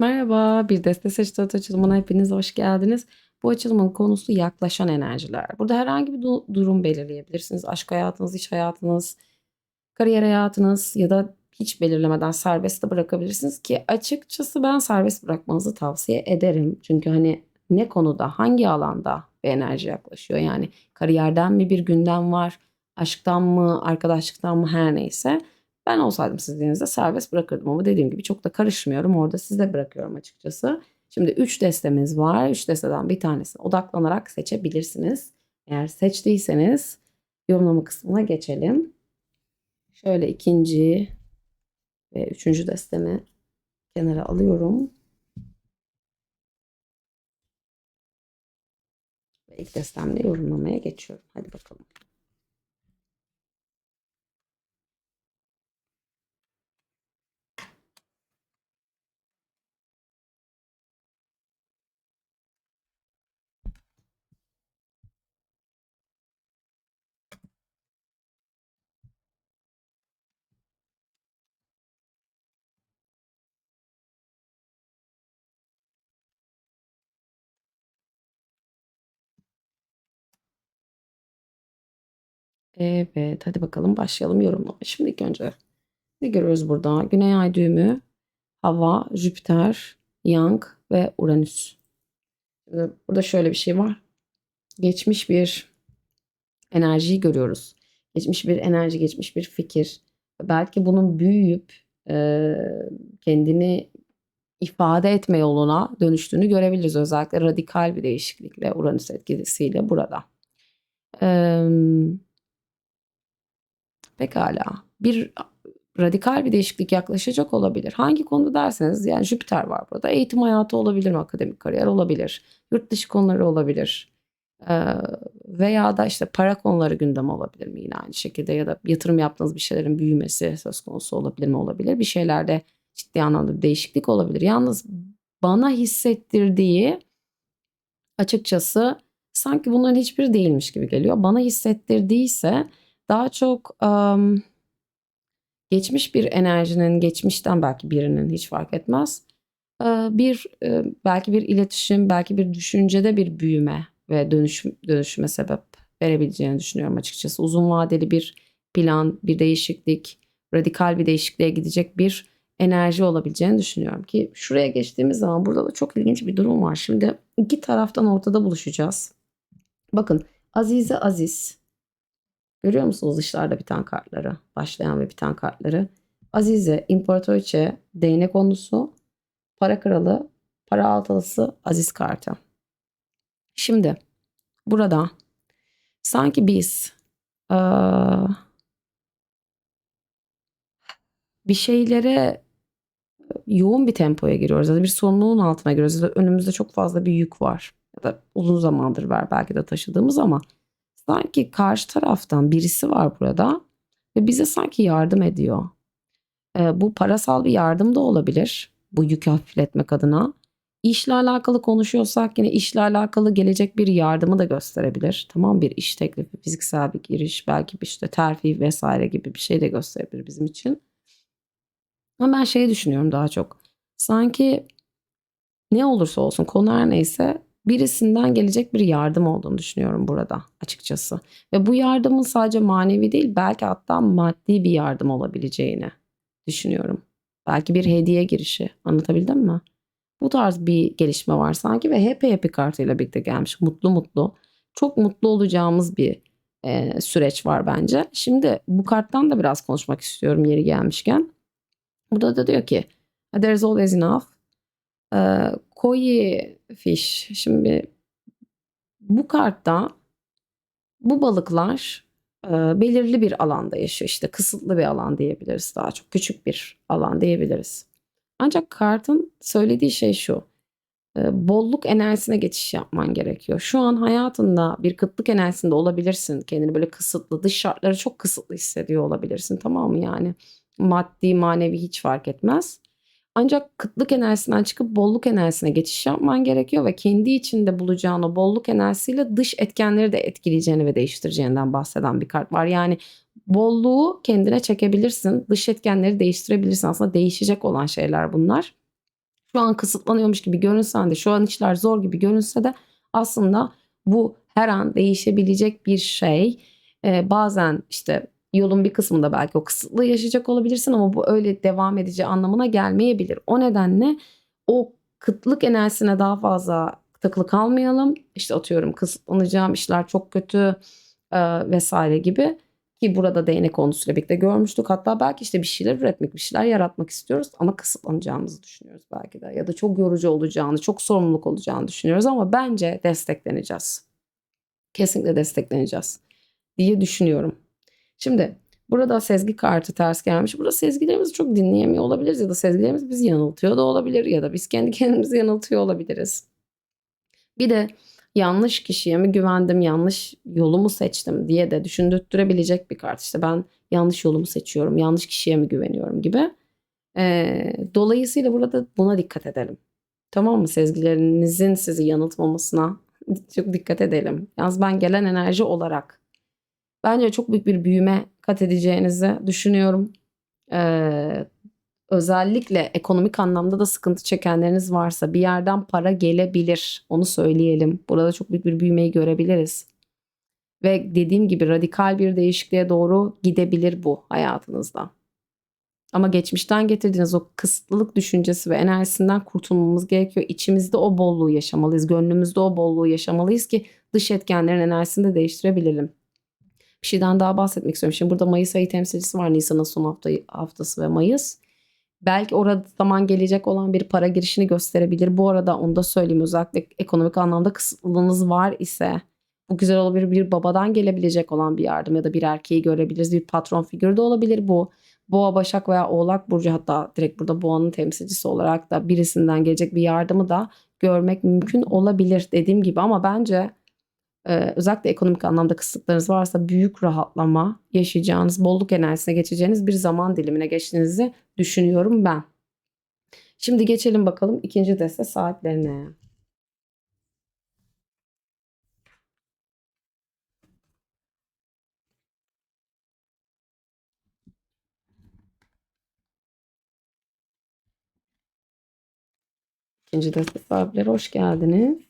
Merhaba, bir Deste Seç Tarot açılımına hepiniz hoş geldiniz. Bu açılımın konusu yaklaşan enerjiler. Burada herhangi bir du- durum belirleyebilirsiniz. Aşk hayatınız, iş hayatınız, kariyer hayatınız ya da hiç belirlemeden serbest de bırakabilirsiniz ki açıkçası ben serbest bırakmanızı tavsiye ederim. Çünkü hani ne konuda, hangi alanda bir enerji yaklaşıyor? Yani kariyerden mi bir gündem var, aşktan mı, arkadaşlıktan mı her neyse. Ben olsaydım sizin yerinizde serbest bırakırdım ama dediğim gibi çok da karışmıyorum. Orada size bırakıyorum açıkçası. Şimdi 3 destemiz var. 3 desteden bir tanesine odaklanarak seçebilirsiniz. Eğer seçtiyseniz yorumlama kısmına geçelim. Şöyle ikinci ve üçüncü destemi kenara alıyorum. Ve ilk destemle yorumlamaya geçiyorum. Hadi bakalım. Evet, hadi bakalım başlayalım yorumlamaya. Şimdi ilk önce ne görüyoruz burada? Güney ay düğümü, hava, Jüpiter, Yang ve Uranüs. Şimdi burada şöyle bir şey var. Geçmiş bir enerjiyi görüyoruz. Geçmiş bir enerji, geçmiş bir fikir. Belki bunun büyüyüp e, kendini ifade etme yoluna dönüştüğünü görebiliriz. Özellikle radikal bir değişiklikle Uranüs etkisiyle burada. Eee Pekala. Bir radikal bir değişiklik yaklaşacak olabilir. Hangi konuda derseniz yani Jüpiter var burada. Eğitim hayatı olabilir mi? Akademik kariyer olabilir. Yurt dışı konuları olabilir. Ee, veya da işte para konuları gündem olabilir mi yine aynı şekilde ya da yatırım yaptığınız bir şeylerin büyümesi söz konusu olabilir mi olabilir. Bir şeylerde ciddi anlamda bir değişiklik olabilir. Yalnız bana hissettirdiği açıkçası sanki bunların hiçbiri değilmiş gibi geliyor. Bana hissettirdiyse daha çok um, geçmiş bir enerjinin, geçmişten belki birinin hiç fark etmez. Bir belki bir iletişim, belki bir düşüncede bir büyüme ve dönüşüm, dönüşüme sebep verebileceğini düşünüyorum açıkçası. Uzun vadeli bir plan, bir değişiklik, radikal bir değişikliğe gidecek bir enerji olabileceğini düşünüyorum ki şuraya geçtiğimiz zaman burada da çok ilginç bir durum var. Şimdi iki taraftan ortada buluşacağız. Bakın Azize Aziz Görüyor musunuz dışlarda biten kartları? Başlayan ve biten kartları. Azize, İmparatoriçe, değnek onlusu, para kralı, para altılısı, aziz kartı. Şimdi burada sanki biz ee, bir şeylere yoğun bir tempoya giriyoruz ya da bir sorumluluğun altına giriyoruz ya da önümüzde çok fazla bir yük var ya da uzun zamandır var belki de taşıdığımız ama sanki karşı taraftan birisi var burada ve bize sanki yardım ediyor. E, bu parasal bir yardım da olabilir bu yükü hafifletmek adına. İşle alakalı konuşuyorsak yine işle alakalı gelecek bir yardımı da gösterebilir. Tamam bir iş teklifi, fiziksel bir giriş, belki bir işte terfi vesaire gibi bir şey de gösterebilir bizim için. Ama ben şeyi düşünüyorum daha çok. Sanki ne olursa olsun konu her neyse birisinden gelecek bir yardım olduğunu düşünüyorum burada açıkçası. Ve bu yardımın sadece manevi değil belki hatta maddi bir yardım olabileceğini düşünüyorum. Belki bir hediye girişi anlatabildim mi? Bu tarz bir gelişme var sanki ve happy happy kartıyla birlikte gelmiş. Mutlu mutlu. Çok mutlu olacağımız bir e, süreç var bence. Şimdi bu karttan da biraz konuşmak istiyorum yeri gelmişken. Burada da diyor ki there is always enough ee, Koi fish. Şimdi bu kartta bu balıklar e, belirli bir alanda yaşıyor. İşte kısıtlı bir alan diyebiliriz. Daha çok küçük bir alan diyebiliriz. Ancak kartın söylediği şey şu. E, bolluk enerjisine geçiş yapman gerekiyor. Şu an hayatında bir kıtlık enerjisinde olabilirsin. Kendini böyle kısıtlı, dış şartları çok kısıtlı hissediyor olabilirsin. Tamam mı yani? Maddi, manevi hiç fark etmez. Ancak kıtlık enerjisinden çıkıp bolluk enerjisine geçiş yapman gerekiyor ve kendi içinde bulacağın o bolluk enerjisiyle dış etkenleri de etkileyeceğini ve değiştireceğinden bahseden bir kart var. Yani bolluğu kendine çekebilirsin, dış etkenleri değiştirebilirsin. Aslında değişecek olan şeyler bunlar. şu an kısıtlanıyormuş gibi görünsen de şu an işler zor gibi görünse de aslında bu her an değişebilecek bir şey. Ee, bazen işte yolun bir kısmında belki o kısıtlı yaşayacak olabilirsin ama bu öyle devam edeceği anlamına gelmeyebilir. O nedenle o kıtlık enerjisine daha fazla takılı kalmayalım. İşte atıyorum kısıtlanacağım işler çok kötü e, vesaire gibi ki burada değnek konusuyla birlikte görmüştük. Hatta belki işte bir şeyler üretmek, bir şeyler yaratmak istiyoruz ama kısıtlanacağımızı düşünüyoruz belki de. Ya da çok yorucu olacağını, çok sorumluluk olacağını düşünüyoruz ama bence destekleneceğiz. Kesinlikle destekleneceğiz diye düşünüyorum. Şimdi burada sezgi kartı ters gelmiş. Burada sezgilerimizi çok dinleyemiyor olabiliriz ya da sezgilerimiz bizi yanıltıyor da olabilir ya da biz kendi kendimizi yanıltıyor olabiliriz. Bir de yanlış kişiye mi güvendim, yanlış yolumu seçtim diye de düşündürtürebilecek bir kart. İşte ben yanlış yolumu seçiyorum, yanlış kişiye mi güveniyorum gibi. Ee, dolayısıyla burada buna dikkat edelim. Tamam mı? Sezgilerinizin sizi yanıltmamasına çok dikkat edelim. Yalnız ben gelen enerji olarak bence çok büyük bir büyüme kat edeceğinizi düşünüyorum. Ee, özellikle ekonomik anlamda da sıkıntı çekenleriniz varsa bir yerden para gelebilir. Onu söyleyelim. Burada çok büyük bir büyümeyi görebiliriz. Ve dediğim gibi radikal bir değişikliğe doğru gidebilir bu hayatınızda. Ama geçmişten getirdiğiniz o kısıtlılık düşüncesi ve enerjisinden kurtulmamız gerekiyor. İçimizde o bolluğu yaşamalıyız. Gönlümüzde o bolluğu yaşamalıyız ki dış etkenlerin enerjisini de değiştirebilelim. Bir şeyden daha bahsetmek istiyorum. Şimdi burada Mayıs ayı temsilcisi var. Nisan'ın son hafta, haftası ve Mayıs belki orada zaman gelecek olan bir para girişini gösterebilir. Bu arada onu da söyleyeyim özellikle ekonomik anlamda kısıtlılığınız var ise bu güzel olabilir bir babadan gelebilecek olan bir yardım ya da bir erkeği görebiliriz. Bir patron figürü de olabilir bu. Boğa, Başak veya Oğlak Burcu hatta direkt burada Boğa'nın temsilcisi olarak da birisinden gelecek bir yardımı da görmek mümkün olabilir dediğim gibi ama bence e, özellikle ekonomik anlamda kısıtlarınız varsa büyük rahatlama yaşayacağınız, bolluk enerjisine geçeceğiniz bir zaman dilimine geçtiğinizi düşünüyorum ben. Şimdi geçelim bakalım ikinci deste sahiplerine. İkinci deste sahipleri hoş geldiniz.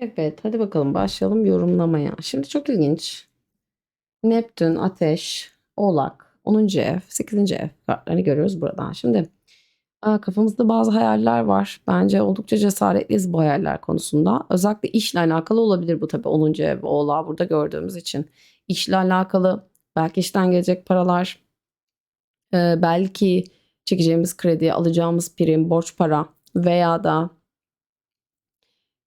Evet, hadi bakalım başlayalım yorumlamaya. Şimdi çok ilginç. Neptün, Ateş, Oğlak, 10. ev, 8. ev kartlarını görüyoruz buradan. Şimdi kafamızda bazı hayaller var. Bence oldukça cesaretliyiz bu hayaller konusunda. Özellikle işle alakalı olabilir bu tabii 10. ev, Oğlağı burada gördüğümüz için. İşle alakalı belki işten gelecek paralar, belki çekeceğimiz kredi, alacağımız prim, borç para veya da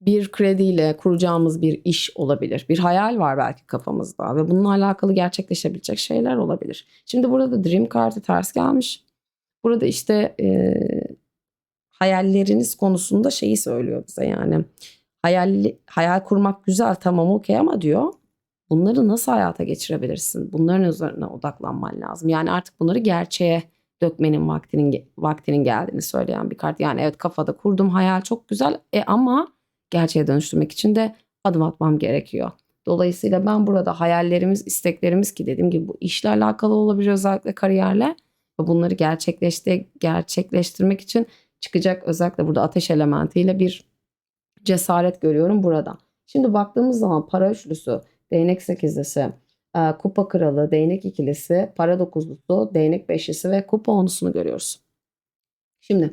bir krediyle kuracağımız bir iş olabilir. Bir hayal var belki kafamızda ve bununla alakalı gerçekleşebilecek şeyler olabilir. Şimdi burada da Dream kartı ters gelmiş. Burada işte e, hayalleriniz konusunda şeyi söylüyor bize yani. Hayal, hayal kurmak güzel tamam okey ama diyor bunları nasıl hayata geçirebilirsin? Bunların üzerine odaklanman lazım. Yani artık bunları gerçeğe dökmenin vaktinin vaktinin geldiğini söyleyen bir kart. Yani evet kafada kurdum hayal çok güzel e ama gerçeğe dönüştürmek için de adım atmam gerekiyor. Dolayısıyla ben burada hayallerimiz, isteklerimiz ki dediğim gibi bu işle alakalı olabilir özellikle kariyerle ve bunları gerçekleşti, gerçekleştirmek için çıkacak özellikle burada ateş elementiyle bir cesaret görüyorum burada. Şimdi baktığımız zaman para üçlüsü, değnek sekizlisi, e, kupa kralı, değnek ikilisi, para dokuzlusu, değnek beşlisi ve kupa onusunu görüyoruz. Şimdi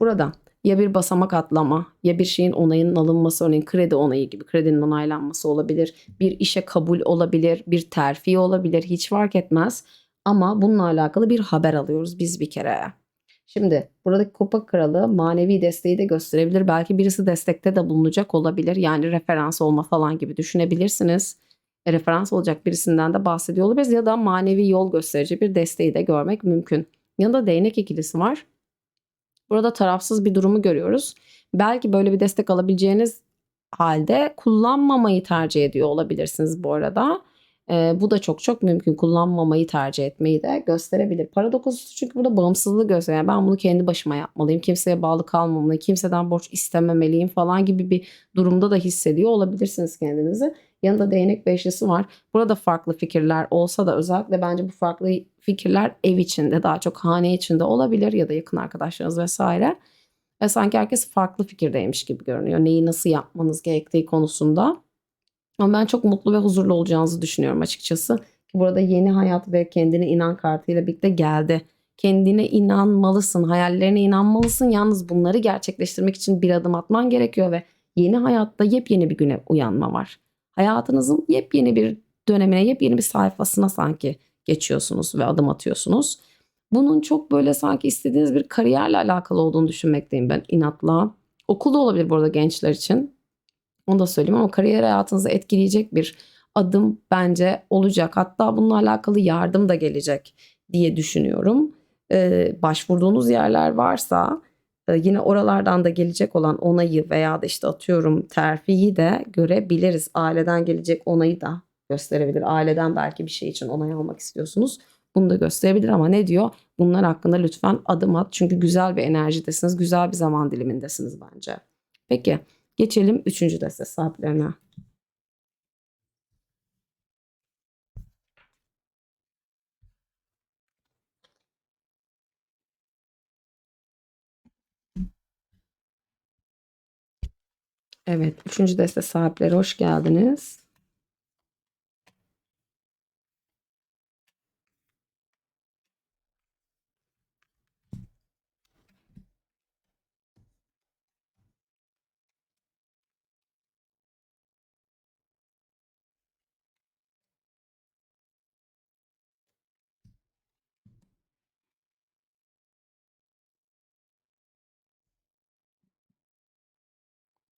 burada ya bir basamak atlama ya bir şeyin onayının alınması örneğin kredi onayı gibi kredinin onaylanması olabilir. Bir işe kabul olabilir, bir terfi olabilir hiç fark etmez. Ama bununla alakalı bir haber alıyoruz biz bir kere. Şimdi buradaki kupa kralı manevi desteği de gösterebilir. Belki birisi destekte de bulunacak olabilir. Yani referans olma falan gibi düşünebilirsiniz. E, referans olacak birisinden de bahsediyor olabiliriz. Ya da manevi yol gösterici bir desteği de görmek mümkün. Yanında değnek ikilisi var. Burada tarafsız bir durumu görüyoruz. Belki böyle bir destek alabileceğiniz halde kullanmamayı tercih ediyor olabilirsiniz bu arada. Ee, bu da çok çok mümkün. Kullanmamayı tercih etmeyi de gösterebilir. Para dokuzusu çünkü burada bağımsızlığı gösteriyor. Yani ben bunu kendi başıma yapmalıyım. Kimseye bağlı kalmamalıyım. Kimseden borç istememeliyim falan gibi bir durumda da hissediyor olabilirsiniz kendinizi. Yanında değnek beşlisi var. Burada farklı fikirler olsa da özellikle bence bu farklı fikirler ev içinde daha çok hane içinde olabilir ya da yakın arkadaşlarınız vesaire. Ve sanki herkes farklı fikirdeymiş gibi görünüyor. Neyi nasıl yapmanız gerektiği konusunda. Ama ben çok mutlu ve huzurlu olacağınızı düşünüyorum açıkçası. Burada yeni hayat ve kendine inan kartıyla birlikte geldi. Kendine inanmalısın, hayallerine inanmalısın. Yalnız bunları gerçekleştirmek için bir adım atman gerekiyor ve yeni hayatta yepyeni bir güne uyanma var. Hayatınızın yepyeni bir dönemine, yepyeni bir sayfasına sanki geçiyorsunuz ve adım atıyorsunuz. Bunun çok böyle sanki istediğiniz bir kariyerle alakalı olduğunu düşünmekteyim ben inatla. Okul da olabilir bu arada gençler için. Onu da söyleyeyim ama kariyer hayatınızı etkileyecek bir adım bence olacak. Hatta bununla alakalı yardım da gelecek diye düşünüyorum. Ee, başvurduğunuz yerler varsa yine oralardan da gelecek olan onayı veya da işte atıyorum terfiyi de görebiliriz. Aileden gelecek onayı da gösterebilir. Aileden belki bir şey için onay almak istiyorsunuz. Bunu da gösterebilir ama ne diyor? Bunlar hakkında lütfen adım at. Çünkü güzel bir enerjidesiniz. Güzel bir zaman dilimindesiniz bence. Peki geçelim üçüncü deste sahiplerine. Evet, üçüncü deste sahipleri hoş geldiniz.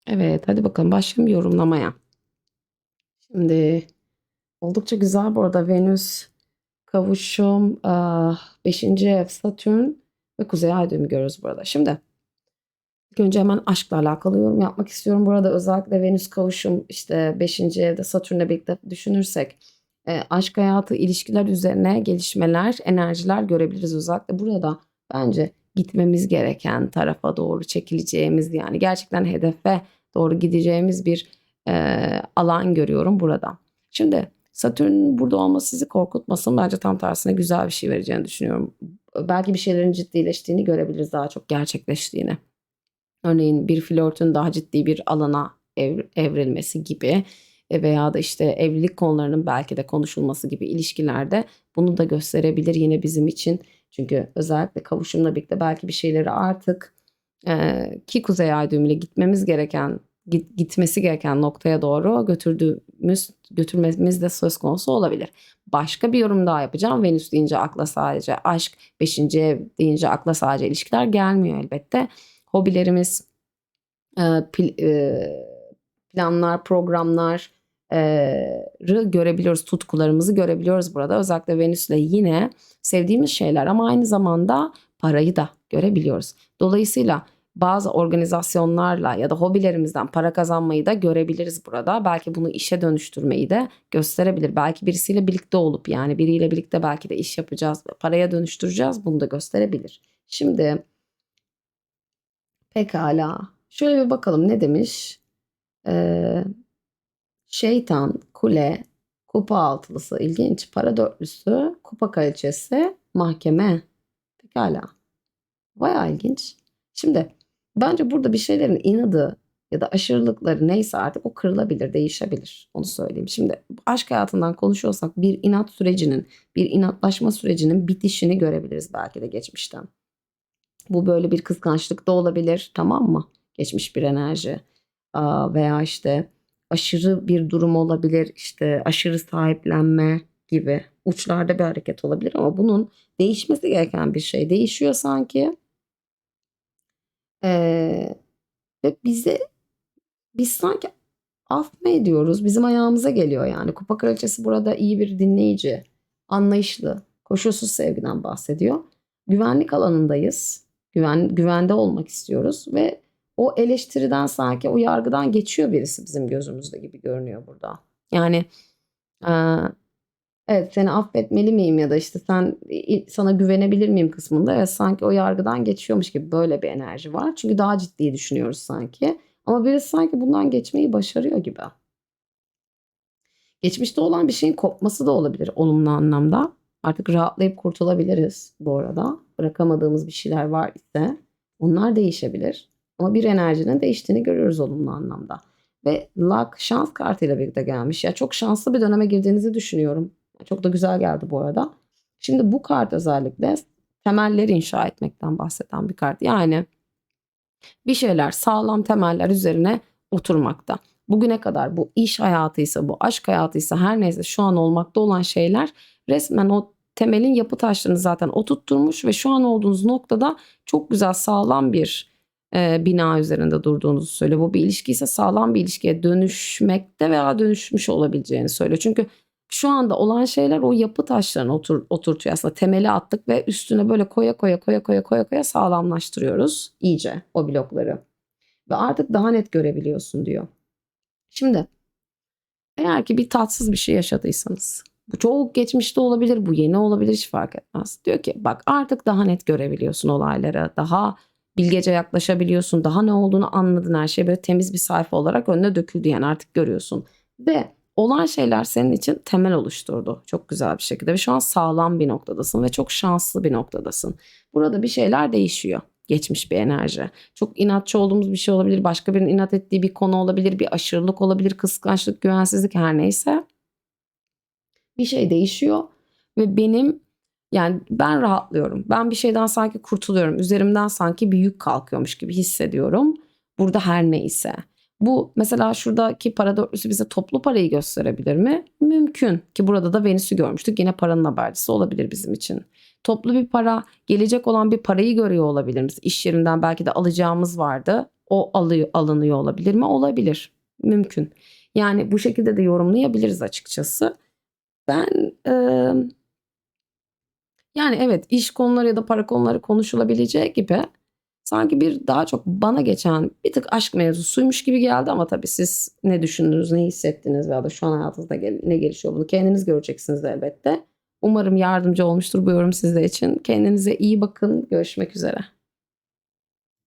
Evet, hadi bakalım başlayalım yorumlamaya. Şimdi oldukça güzel bu arada Venüs kavuşum 5. ev Satürn ve Kuzey Ay düğümü görüyoruz burada. Şimdi ilk önce hemen aşkla alakalı yorum yapmak istiyorum. Burada özellikle Venüs kavuşum işte 5. evde Satürn'le birlikte düşünürsek e, aşk hayatı, ilişkiler üzerine gelişmeler, enerjiler görebiliriz özellikle burada. Bence gitmemiz gereken tarafa doğru çekileceğimiz yani gerçekten hedefe doğru gideceğimiz bir e, alan görüyorum burada. Şimdi Satürn burada olması sizi korkutmasın. Bence tam tersine güzel bir şey vereceğini düşünüyorum. Belki bir şeylerin ciddileştiğini görebiliriz daha çok gerçekleştiğini. Örneğin bir flörtün daha ciddi bir alana ev, evrilmesi gibi e, veya da işte evlilik konularının belki de konuşulması gibi ilişkilerde bunu da gösterebilir yine bizim için. Çünkü özellikle kavuşumla birlikte belki bir şeyleri artık ki Kuzey Ay düğümüyle gitmemiz gereken git, gitmesi gereken noktaya doğru götürdüğümüz götürmemiz de söz konusu olabilir. Başka bir yorum daha yapacağım. Venüs deyince akla sadece aşk, 5. ev deyince akla sadece ilişkiler gelmiyor elbette. Hobilerimiz, planlar, programlar, görebiliyoruz, tutkularımızı görebiliyoruz burada. Özellikle Venüs'le yine sevdiğimiz şeyler ama aynı zamanda parayı da görebiliyoruz. Dolayısıyla bazı organizasyonlarla ya da hobilerimizden para kazanmayı da görebiliriz burada. Belki bunu işe dönüştürmeyi de gösterebilir. Belki birisiyle birlikte olup yani biriyle birlikte belki de iş yapacağız, paraya dönüştüreceğiz bunu da gösterebilir. Şimdi pekala şöyle bir bakalım ne demiş? Ee, şeytan, kule, kupa altılısı ilginç, para dörtlüsü, kupa kraliçesi, mahkeme. Pekala. Bayağı ilginç. Şimdi Bence burada bir şeylerin inadı ya da aşırılıkları neyse artık o kırılabilir, değişebilir. Onu söyleyeyim. Şimdi aşk hayatından konuşuyorsak bir inat sürecinin, bir inatlaşma sürecinin bitişini görebiliriz belki de geçmişten. Bu böyle bir kıskançlık da olabilir, tamam mı? Geçmiş bir enerji. Veya işte aşırı bir durum olabilir, işte aşırı sahiplenme gibi uçlarda bir hareket olabilir ama bunun değişmesi gereken bir şey. Değişiyor sanki Eee, ve bize biz sanki af mı ediyoruz? Bizim ayağımıza geliyor yani. Kupa Kraliçesi burada iyi bir dinleyici, anlayışlı, koşulsuz sevgiden bahsediyor. Güvenlik alanındayız. Güven, güvende olmak istiyoruz ve o eleştiriden sanki o yargıdan geçiyor birisi bizim gözümüzde gibi görünüyor burada. Yani eee, evet seni affetmeli miyim ya da işte sen sana güvenebilir miyim kısmında evet sanki o yargıdan geçiyormuş gibi böyle bir enerji var. Çünkü daha ciddi düşünüyoruz sanki. Ama birisi sanki bundan geçmeyi başarıyor gibi. Geçmişte olan bir şeyin kopması da olabilir olumlu anlamda. Artık rahatlayıp kurtulabiliriz bu arada. Bırakamadığımız bir şeyler var ise onlar değişebilir. Ama bir enerjinin değiştiğini görüyoruz olumlu anlamda. Ve luck şans kartıyla birlikte gelmiş. Ya çok şanslı bir döneme girdiğinizi düşünüyorum. Çok da güzel geldi bu arada. Şimdi bu kart özellikle temelleri inşa etmekten bahseden bir kart. Yani bir şeyler sağlam temeller üzerine oturmakta. Bugüne kadar bu iş hayatıysa, bu aşk hayatıysa her neyse şu an olmakta olan şeyler resmen o temelin yapı taşlarını zaten oturtturmuş ve şu an olduğunuz noktada çok güzel sağlam bir e, bina üzerinde durduğunuzu söylüyor. Bu bir ilişki ise sağlam bir ilişkiye dönüşmekte veya dönüşmüş olabileceğini söylüyor. Çünkü şu anda olan şeyler o yapı taşlarını otur, oturtuyor aslında temeli attık ve üstüne böyle koya koya koya koya koya koya sağlamlaştırıyoruz iyice o blokları. Ve artık daha net görebiliyorsun diyor. Şimdi eğer ki bir tatsız bir şey yaşadıysanız bu çok geçmişte olabilir, bu yeni olabilir hiç fark etmez. Diyor ki bak artık daha net görebiliyorsun olayları, daha bilgece yaklaşabiliyorsun, daha ne olduğunu anladın her şey böyle temiz bir sayfa olarak önüne döküldü yani artık görüyorsun. Ve olan şeyler senin için temel oluşturdu çok güzel bir şekilde ve şu an sağlam bir noktadasın ve çok şanslı bir noktadasın. Burada bir şeyler değişiyor geçmiş bir enerji. Çok inatçı olduğumuz bir şey olabilir. Başka birinin inat ettiği bir konu olabilir. Bir aşırılık olabilir. Kıskançlık, güvensizlik her neyse. Bir şey değişiyor ve benim yani ben rahatlıyorum. Ben bir şeyden sanki kurtuluyorum. Üzerimden sanki bir yük kalkıyormuş gibi hissediyorum. Burada her neyse. Bu mesela şuradaki para dörtlüsü bize toplu parayı gösterebilir mi? Mümkün ki burada da Venüs'ü görmüştük. Yine paranın habercisi olabilir bizim için. Toplu bir para, gelecek olan bir parayı görüyor olabilir miyiz? İş yerinden belki de alacağımız vardı. O alıyor, alınıyor olabilir mi? Olabilir. Mümkün. Yani bu şekilde de yorumlayabiliriz açıkçası. Ben e, yani evet iş konuları ya da para konuları konuşulabileceği gibi sanki bir daha çok bana geçen bir tık aşk mevzusuymuş gibi geldi ama tabii siz ne düşündünüz, ne hissettiniz veya da şu an hayatınızda ne gelişiyor bunu kendiniz göreceksiniz elbette. Umarım yardımcı olmuştur bu yorum sizler için. Kendinize iyi bakın. Görüşmek üzere.